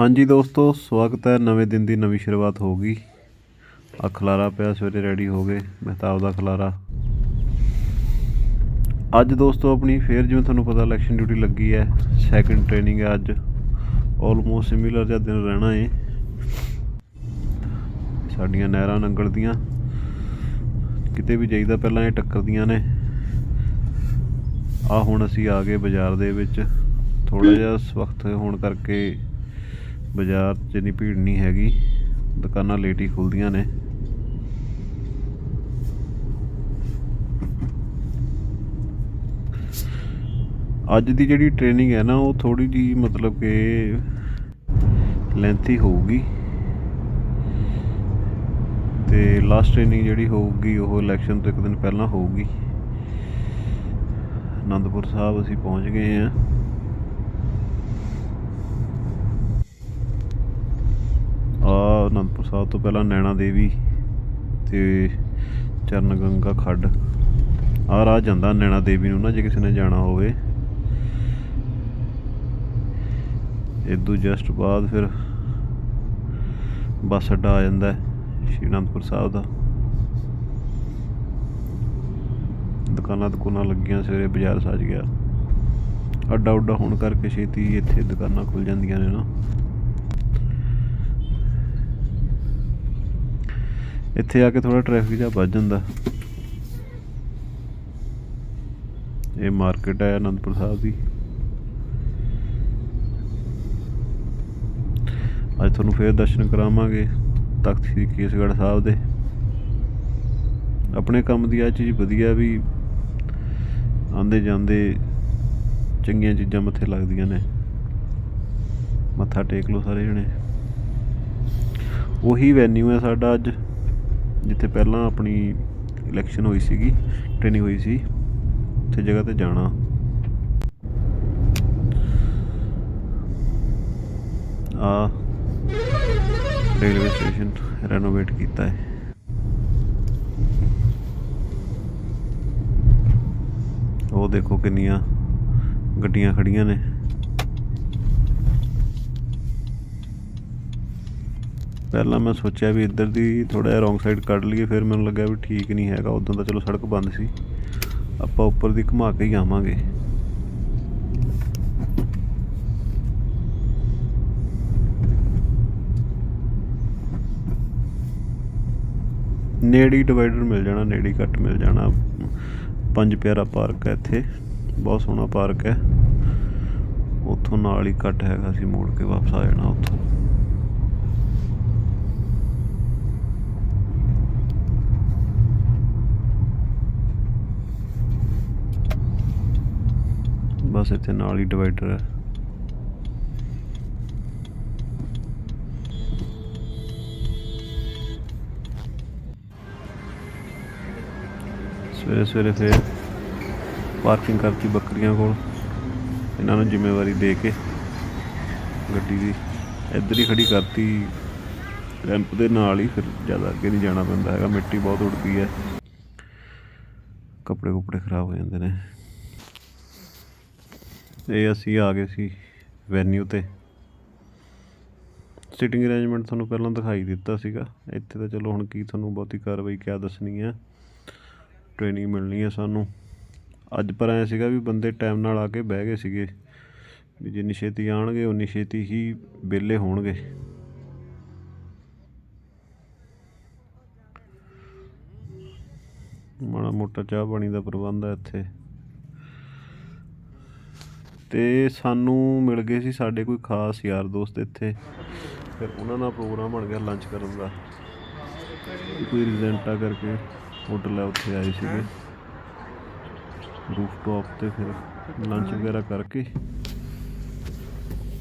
ਹਾਂਜੀ ਦੋਸਤੋ, ਸਵਾਗਤ ਹੈ। ਨਵੇਂ ਦਿਨ ਦੀ ਨਵੀਂ ਸ਼ੁਰੂਆਤ ਹੋ ਗਈ। ਆ ਖਲਾਰਾ ਪਿਆ, ਸਵੇਰੇ ਰੈਡੀ ਹੋ ਗਏ। ਮਹਿਤਾਬ ਦਾ ਖਲਾਰਾ। ਅੱਜ ਦੋਸਤੋ, ਆਪਣੀ ਫੇਰ ਜਿਵੇਂ ਤੁਹਾਨੂੰ ਪਤਾ ਇਲੈਕਸ਼ਨ ਡਿਊਟੀ ਲੱਗੀ ਹੈ। ਸੈਕੰਡ ਟ੍ਰੇਨਿੰਗ ਹੈ ਅੱਜ। ਆਲਮੋਸਟ ਸਿਮਿਲਰ ਜਿਹਾ ਦਿਨ ਰਹਿਣਾ ਏ। ਸਾਡੀਆਂ ਨਹਿਰਾਂ ਨੰਗਲਦੀਆਂ। ਕਿਤੇ ਵੀ ਜਾਈਦਾ, ਪਹਿਲਾਂ ਇਹ ਟੱਕਰਦੀਆਂ ਨੇ। ਆ ਹੁਣ ਅਸੀਂ ਆ ਗਏ ਬਾਜ਼ਾਰ ਦੇ ਵਿੱਚ। ਥੋੜਾ ਜਿਹਾ ਇਸ ਹੋਣ ਕਰਕੇ ਬਾਜ਼ਾਰ 'ਚ ਇੰਨੀ ਭੀੜ ਨਹੀਂ ਹੈਗੀ। ਦੁਕਾਨਾਂ ਲੇਟ ਹੀ ਖੁੱਲਦੀਆਂ ਨੇ। ਅੱਜ ਦੀ ਜਿਹੜੀ ਟ੍ਰੇਨਿੰਗ ਹੈ ਨਾ, ਉਹ ਥੋੜੀ ਜੀ ਮਤਲਬ ਕਿ ਲੈਂਥੀ ਹੋਊਗੀ। ਤੇ ਲਾਸਟ ਟ੍ਰੇਨਿੰਗ ਜਿਹੜੀ ਹੋਊਗੀ, ਉਹ ਇਲੈਕਸ਼ਨ ਤੋਂ ਇੱਕ ਦਿਨ ਪਹਿਲਾਂ ਹੋਊਗੀ। ਆਨੰਦਪੁਰ ਸਾਹਿਬ ਅਸੀਂ ਪਹੁੰਚ ਗਏ ਹਾਂ। ਆ ਅਨੰਦਪੁਰ ਸਾਹਿਬ ਤੋਂ ਪਹਿਲਾਂ ਨੈਣਾ ਦੇਵੀ ਤੇ ਚਰਨ ਗੰਗਾ ਖੱਡ। ਆ ਰਾਹ ਜਾਂਦਾ ਨੈਣਾ ਦੇਵੀ ਨੂੰ ਨਾ, ਜੇ ਕਿਸੇ ਨੇ ਜਾਣਾ ਹੋਵੇ। ਇਦੋਂ ਜਸਟ ਬਾਅਦ ਫਿਰ ਬੱਸ ਅੱਡਾ ਆ ਜਾਂਦਾ ਸ਼੍ਰੀ ਅਨੰਦਪੁਰ ਸਾਹਿਬ ਦਾ। ਦੁਕਾਨਾਂ ਦੁਕਾਨਾਂ ਲੱਗੀਆਂ, ਸਵੇਰੇ ਬਾਜ਼ਾਰ ਸੱਜ ਗਿਆ। ਅੱਡਾ ਉੱਡਾ ਹੋਣ ਕਰਕੇ ਛੇਤੀ ਇੱਥੇ ਦੁਕਾਨਾਂ ਖੁੱਲ ਜਾਂਦੀਆਂ ਨੇ ਨਾ। ਇੱਥੇ ਆ ਕੇ ਥੋੜਾ ਟ੍ਰੈਫਿਕ ਜਿਹਾ ਵੱਧ ਜਾਂਦਾ। ਇਹ ਮਾਰਕੀਟ ਹੈ ਅਨੰਦਪੁਰ ਸਾਹਿਬ ਦੀ। ਅੱਜ ਤੁਹਾਨੂੰ ਫੇਰ ਦਰਸ਼ਨ ਕਰਾਵਾਂਗੇ ਤਖਤ ਸ੍ਰੀ ਕੇਸਗੜ੍ਹ ਸਾਹਿਬ ਦੇ। ਆਪਣੇ ਕੰਮ ਦੀ ਆ ਚੀਜ਼ ਵਧੀਆ ਵੀ ਆਂਦੇ ਜਾਂਦੇ ਚੰਗੀਆਂ ਚੀਜ਼ਾਂ ਮੱਥੇ ਲੱਗਦੀਆਂ ਨੇ। ਮੱਥਾ ਟੇਕ ਲਓ ਸਾਰੇ ਜਣੇ। ਉਹੀ ਵੈਨਿਊ ਹੈ ਸਾਡਾ ਅੱਜ। ਜਿੱਥੇ ਪਹਿਲਾਂ ਆਪਣੀ ਇਲੈਕਸ਼ਨ ਹੋਈ ਸੀਗੀ ਟ੍ਰੇਨਿੰਗ ਹੋਈ ਸੀ, ਉੱਥੇ ਜਗ੍ਹਾ ਤੇ ਜਾਣਾ। ਆ ਰੇਲਵੇ ਸਟੇਸ਼ਨ ਰੈਨੋਵੇਟ ਕੀਤਾ ਹੈ। ਉਹ ਦੇਖੋ ਕਿੰਨੀਆਂ ਗੱਡੀਆਂ ਖੜੀਆਂ ਨੇ। ਪਹਿਲਾਂ ਮੈਂ ਸੋਚਿਆ ਵੀ ਇੱਧਰ ਦੀ ਥੋੜਾ ਜਿਹਾ ਰੋਂਗ ਸਾਈਡ ਕੱਢ ਲਈਏ, ਫਿਰ ਮੈਨੂੰ ਲੱਗਿਆ ਵੀ ਠੀਕ ਨਹੀਂ ਹੈਗਾ। ਉਦੋਂ ਤਾਂ ਚਲੋ ਸੜਕ ਬੰਦ ਸੀ। ਆਪਾਂ ਉੱਪਰ ਦੀ ਘੁਮਾ ਕੇ ਹੀ ਆਵਾਂਗੇ। ਨੇੜੀ ਡਿਵਾਈਡਰ ਮਿਲ ਜਾਣਾ, ਨੇੜੀ ਕੱਟ ਮਿਲ ਜਾਣਾ। ਪੰਜ ਪਿਆਰਾ ਪਾਰਕ ਹੈ ਇੱਥੇ, ਬਹੁਤ ਸੋਹਣਾ ਪਾਰਕ ਹੈ। ਉੱਥੋਂ ਨਾਲ ਹੀ ਕੱਟ ਹੈਗਾ ਸੀ, ਮੋੜ ਕੇ ਵਾਪਸ ਆ ਜਾਣਾ ਉੱਥੋਂ। ਬਸ ਇੱਥੇ ਨਾਲ ਹੀ ਡਿਵਾਈਡਰ ਹੈ। ਸਵੇਰੇ ਸਵੇਰੇ ਫੇਰ ਪਾਰਕਿੰਗ ਕਰਤੀ ਬੱਕਰੀਆਂ ਕੋਲ। ਇਹਨਾਂ ਨੂੰ ਜ਼ਿੰਮੇਵਾਰੀ ਦੇ ਕੇ ਗੱਡੀ ਦੀ ਇੱਧਰ ਹੀ ਖੜੀ ਕਰਤੀ। ਰੈਂਪ ਦੇ ਨਾਲ ਹੀ ਫਿਰ ਜ਼ਿਆਦਾ ਅੱਗੇ ਨਹੀਂ ਜਾਣਾ ਪੈਂਦਾ ਹੈਗਾ, ਮਿੱਟੀ ਬਹੁਤ ਉੱਡਦੀ ਹੈ। ਕੱਪੜੇ ਕੁਪੜੇ ਖਰਾਬ ਹੋ ਜਾਂਦੇ ਨੇ। ਇਹ ਅਸੀਂ ਆ ਗਏ ਸੀ ਵੈਨਿਊ ਤੇ। ਸਿਟਿੰਗ ਅਰੇਂਜਮੈਂਟ ਤੁਹਾਨੂੰ ਪਹਿਲਾਂ ਦਿਖਾਈ ਦਿੱਤਾ ਸੀਗਾ। ਇੱਥੇ ਤਾਂ ਚਲੋ ਹੁਣ ਕੀ ਤੁਹਾਨੂੰ ਬਹੁਤੀ ਕਾਰਵਾਈ ਕਿਆ ਦੱਸਣੀ ਹੈ ਟ੍ਰੇਨਿੰਗ ਮਿਲਣੀ ਹੈ ਸਾਨੂੰ। ਅੱਜ ਪਰ ਐ ਸੀਗਾ ਵੀ ਬੰਦੇ ਟਾਈਮ ਨਾਲ ਆ ਕੇ ਬਹਿ ਗਏ ਸੀਗੇ। ਵੀ ਜਿੰਨੀ ਛੇਤੀ ਆਣਗੇ ਉਨੀ ਛੇਤੀ ਹੀ ਵਿਹਲੇ ਹੋਣਗੇ। ਮਾੜਾ ਮੋਟਾ ਚਾਹ ਪਾਣੀ ਦਾ ਪ੍ਰਬੰਧ ਹੈ ਇੱਥੇ। ਅਤੇ ਸਾਨੂੰ ਮਿਲ ਗਏ ਸੀ ਸਾਡੇ ਕੋਈ ਖਾਸ ਯਾਰ ਦੋਸਤ ਇੱਥੇ। ਫਿਰ ਉਹਨਾਂ ਨਾਲ ਪ੍ਰੋਗਰਾਮ ਬਣ ਗਿਆ ਲੰਚ ਕਰਨ ਦਾ। ਕੋਈ ਰਿਜ਼ੈਂਟਾ ਕਰਕੇ ਹੋਟਲ ਹੈ ਉੱਥੇ ਆਏ ਸੀਗੇ। ਰੂਫਟੌਪ ਤੇ ਫਿਰ ਲੰਚ ਵਗੈਰਾ ਕਰਕੇ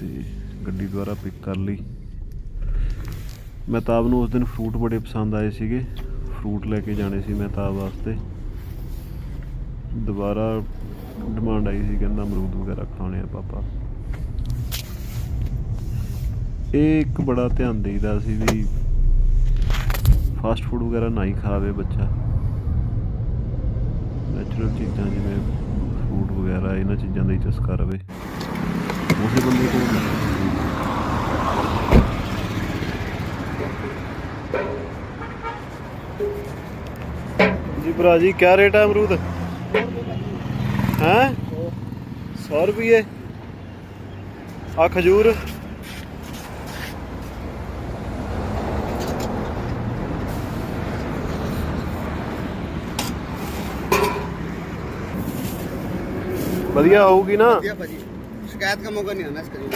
ਤੇ ਗੱਡੀ ਦੁਆਰਾ ਪਿਕ ਕਰ ਲਈ। ਮਹਿਤਾਬ ਨੂੰ ਉਸ ਦਿਨ ਫਰੂਟ ਬੜੇ ਪਸੰਦ ਆਏ ਸੀਗੇ। ਫਰੂਟ ਲੈ ਕੇ ਜਾਣੇ ਸੀ ਮਹਿਤਾਬ ਵਾਸਤੇ। ਦੁਬਾਰਾ ਡਿਮਾਂਡ ਆਈ ਸੀ ਕਹਿੰਦਾ ਅਮਰੂਦ ਵਗੈਰਾ ਖਾਣੇ ਆ ਪਾਪਾ। ਇਹ ਇੱਕ ਬੜਾ ਧਿਆਨ ਦੇਈਦਾ ਸੀ ਵੀ ਫਾਸਟ ਫੂਡ ਵਗੈਰਾ ਨਾ ਹੀ ਖਾਵੇ ਬੱਚਾ। ਨੈਚੁਰਲ ਚੀਜ਼ਾਂ ਜਿਵੇਂ ਫੂਡ ਵਗੈਰਾ, ਇਹਨਾਂ ਚੀਜ਼ਾਂ ਦਾ ਹੀ ਚਸਕਾ ਰਵੇ। ਉਸੇ ਬੰਦੇ ਕੋਲ ਜੀ ਭਰਾ ਜੀ, ਕਿਆ ਰੇਟ ਹੈ ਅਮਰੂਦ? ਹੈ? 100 ਰੁਪਏ ਆ ਖਜੂਰ। ਵਧੀਆ ਹੋਊਗੀ ਨਾ? ਵਧੀਆ ਭਾਜੀ। ਸ਼ਿਕਾਇਤ ਦਾ ਮੌਕਾ ਨਹੀਂ ਆਣਾ ਇਸ ਕਰੀ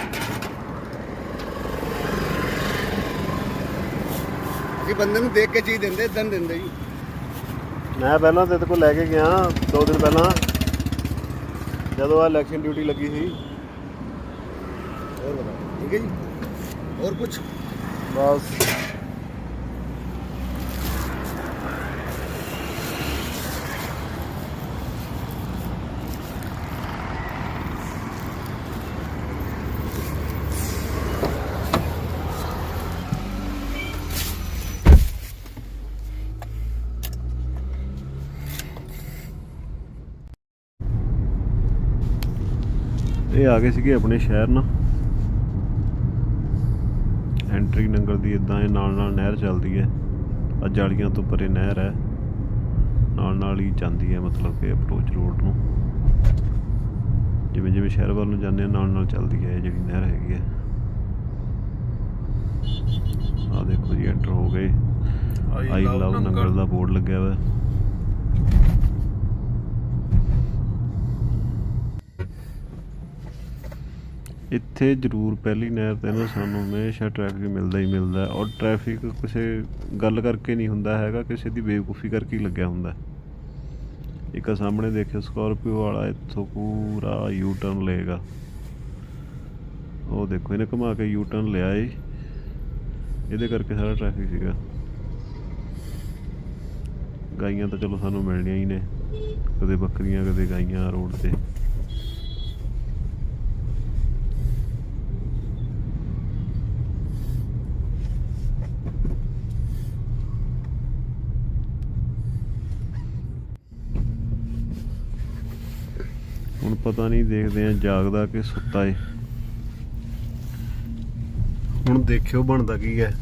ਅਸੀਂ ਬੰਦੇ ਨੂੰ ਦੇਖ ਕੇ ਚੀਜ਼ ਦਿੰਦੇ ਇਦਾਂ ਨੀ ਦਿੰਦੇ ਜੀ। ਮੈਂ ਪਹਿਲਾਂ ਤੇਰੇ ਕੋਲ ਲੈ ਕੇ ਗਿਆ ਦੋ ਦਿਨ ਪਹਿਲਾਂ। ਜਦੋਂ ਆ ਇਲੈਕਸ਼ਨ ਡਿਊਟੀ ਲੱਗੀ ਸੀ। ਹੋਰ ਬਤਾ ਠੀਕ ਹੈ ਜੀ? ਹੋਰ ਕੁਝ ਬਸ। ਇਹ ਆ ਗਏ ਸੀਗੇ ਆਪਣੇ ਸ਼ਹਿਰ ਨਾਲ ਐਂਟਰੀ ਨੰਗਲ ਦੀ ਇਦਾਂ ਇਹ ਨਾਲ ਨਾਲ ਨਹਿਰ ਚੱਲਦੀ ਹੈ। ਆ ਜਾਲੀਆਂ ਤੋਂ ਪਰੇ ਨਹਿਰ ਹੈ। ਨਾਲ ਨਾਲ ਹੀ ਜਾਂਦੀ ਹੈ ਮਤਲਬ ਕਿ ਅਪਰੋਚ ਰੋਡ ਨੂੰ। ਜਿਵੇਂ ਜਿਵੇਂ ਸ਼ਹਿਰ ਵੱਲ ਨੂੰ ਜਾਂਦੇ ਆ ਨਾਲ ਨਾਲ ਚੱਲਦੀ ਹੈ ਇਹ ਜਿਹੜੀ ਨਹਿਰ ਹੈਗੀ ਹੈ। ਆ ਦੇਖੋ ਜੀ ਐਂਟਰ ਹੋ ਗਏ। ਆਈ ਲਵ ਨੰਗਲ ਦਾ ਬੋਰਡ ਲੱਗਿਆ ਹੋਇਆ। ਇੱਥੇ ਜ਼ਰੂਰ ਪਹਿਲੀ ਨਹਿਰ ਤੇ ਨਾ ਸਾਨੂੰ ਹਮੇਸ਼ਾ ਟ੍ਰੈਫਿਕ ਮਿਲਦਾ ਹੀ ਮਿਲਦਾ ਔਰ ਟ੍ਰੈਫਿਕ ਕਿਸੇ ਗੱਲ ਕਰਕੇ ਨਹੀਂ ਹੁੰਦਾ ਹੈਗਾ, ਕਿਸੇ ਦੀ ਬੇਵਕੂਫੀ ਕਰਕੇ ਹੀ ਲੱਗਿਆ ਹੁੰਦਾ ਇੱਕ ਆਹ ਸਾਹਮਣੇ ਦੇਖਿਓ, ਸਕਾਰਪੀਓ ਵਾਲਾ ਇੱਥੋਂ ਪੂਰਾ ਯੂ ਟਰਨ ਲਏਗਾ। ਉਹ ਦੇਖੋ, ਇਹਨੇ ਘੁਮਾ ਕੇ ਯੂ ਟਰਨ ਲਿਆ ਏ। ਇਹਦੇ ਕਰਕੇ ਸਾਰਾ ਟ੍ਰੈਫਿਕ ਸੀਗਾ। ਗਾਈਆਂ ਤਾਂ ਚਲੋ ਸਾਨੂੰ ਮਿਲਣੀਆਂ ਹੀ ਨੇ, ਕਦੇ ਬੱਕਰੀਆਂ, ਕਦੇ ਗਾਈਆਂ ਰੋਡ ਤੇ। ਹੁਣ ਪਤਾ ਨਹੀਂ ਦੇਖਦੇ ਆ ਜਾਗਦਾ ਕਿ ਸੁੱਤਾ ਏ। ਹੁਣ ਦੇਖਿਓ ਬਣਦਾ ਕੀ ਹੈ।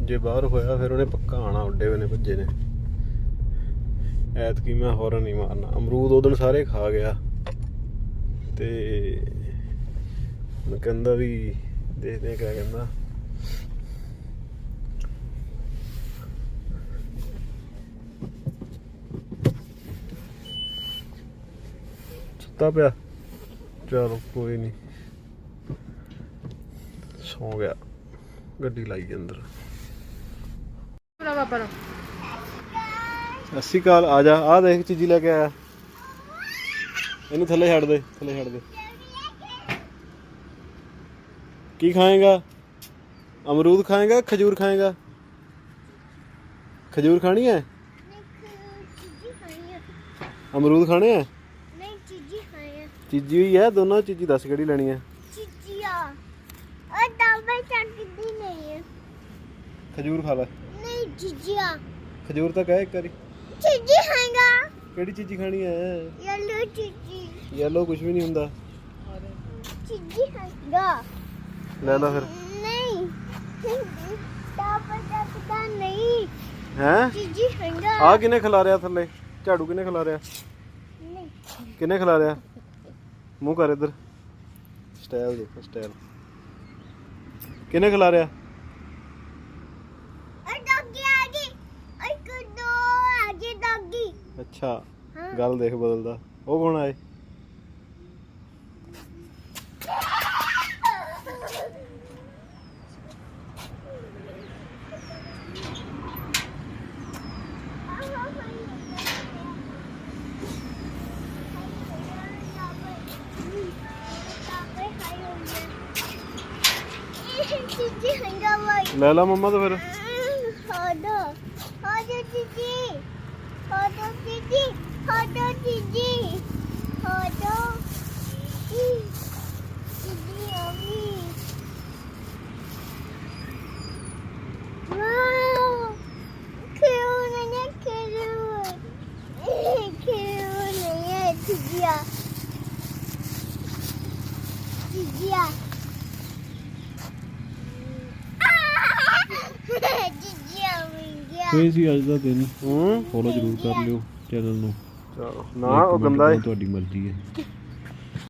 ਜੇ ਬਾਹਰ ਹੋਇਆ ਫਿਰ ਉਹਨੇ ਪੱਕਾ ਆਣਾ ਉੱਡੇ ਹੋਏ ਨੇ ਭੱਜੇ ਨੇ। ਐਤਕੀ ਮੈਂ ਹੋਰਨ ਨਹੀਂ ਮਾਰਨਾ। ਅਮਰੂਦ ਉਦੋਂ ਸਾਰੇ ਖਾ ਗਿਆ। ਤੇ ਮੈਂ ਕਹਿੰਦਾ ਵੀ ਦੇਖਦੇ ਆ ਕਿਆ ਕਹਿੰਦਾ। ਸੁੱਤਾ ਪਿਆ। ਚਲੋ ਕੋਈ ਨਹੀਂ ਸੌ ਗਿਆ। ਗੱਡੀ ਲਾਈ ਅੰਦਰ। ਪੂਰਾ ਪਾਪਾ ਨੂੰ ਸਤਿ ਆ ਜਾ। ਆ ਦੇਖ ਚੀਜ਼ੀ ਲੈ ਕੇ ਆਇਆ। ਇਹਨੂੰ ਥੱਲੇ ਛੱਡ ਦੇ, ਥੱਲੇ ਛੱਡ ਦੇ। ਕੀ ਖਾਏਗਾ? ਅਮਰੂਦ ਖਾਏਗਾ, ਖਜੂਰ ਖਾਏਗਾ? ਖਜੂਰ ਖਾਣੀ ਹੈ? ਅਮਰੂਦ ਖਾਣੇ ਹੈ? ਆ ਚੀਜ਼ੀ ਹੋਈ ਹੈ? ਦੋਨੋਂ ਚੀਜ਼ੀ ਦੱਸ ਕਿਹੜੀ ਲੈਣੀ ਹੈ? ਚੀਜ਼ੀਆ ਉਹ ਦਵਾਈ ਚੱਟਦੀ ਨਹੀਂ ਹੈ। ਖਜੂਰ ਖਾ ਲੈ। ਨਹੀਂ ਚੀਜ਼ੀਆ ਖਜੂਰ ਤਾਂ ਕਹੇ ਇੱਕ ਵਾਰੀ। ਚੀਜ਼ੀ ਖਾਏਗਾ। ਕਿਹੜੀ ਚੀਜ਼ੀ ਖਾਣੀ ਹੈ? ਯੈਲੋ ਚੀਜ਼ੀ। ਯੈਲੋ ਕੁਝ ਵੀ ਨਹੀਂ ਹੁੰਦਾ। ਚੀਜ਼ੀ ਖਾਏਗਾ। ਲੈ ਲੈ ਫਿਰ। ਨਹੀਂ। ਦਵਾਈ ਚੱਟਦਾ ਨਹੀਂ। ਹੈ? ਚੀਜ਼ੀ ਖਾਏਗਾ। ਆ ਕਿਨੇ ਖਿਲਾ ਰਿਆ ਥੱਲੇ? ਝਾੜੂ ਕਿਨੇ ਖਿਲਾ ਰਿਆ ਨਹੀਂ। ਕਿਨੇ ਖਿਲਾ ਰਿਆ ਮੂੰਹ ਕਰ ਇੱਧਰ। ਸਟਾਈਲ ਦੇਖੋ ਸਟਾਈਲ ਕਿਨੇ ਖਿਲਾ ਰਿਆ ਉਹ ਡੌਗੀ ਆ ਗਈ। ਇੱਕ ਦੋ ਆ ਗਈ ਡੌਗੀ। ਅੱਛਾ। ਗੱਲ ਦੇਖ ਬਦਲਦਾ। ਉਹ ਕੌਣ ਆਏ ਹੰਗਾ ਵਾਈ ਲੈ ਲਾ ਮੰਮਾ ਤੋਂ ਫਿਰ ਹਾਦੋ ਹਾਦੋ ਚੀਜ਼ੀ ਹਾਦੋ ਚੀਜ਼ੀ ਹਾਦੋ ਚੀਜ਼ੀ ਹਾਦੋ ਚੀਜ਼ੀ ਅਮੀ ਵਾਓ ਕਿਉਂ ਨਹੀਂ ਕਿਉਂ ਕਿਉਂ ਨਹੀਂ ਚੀਜ਼ੀਆ ਇਹ ਸੀ ਅੱਜ ਦਾ ਦਿਨ। ਹੂੰ। ਫੋਲੋ ਜ਼ਰੂਰ ਕਰ ਲਿਓ ਚੈਨਲ ਨੂੰ। ਚਲੋ। ਨਾ ਉਹ ਗੰਦਾ ਕਰਨਾ ਤੁਹਾਡੀ ਮਰਜ਼ੀ ਹੈ।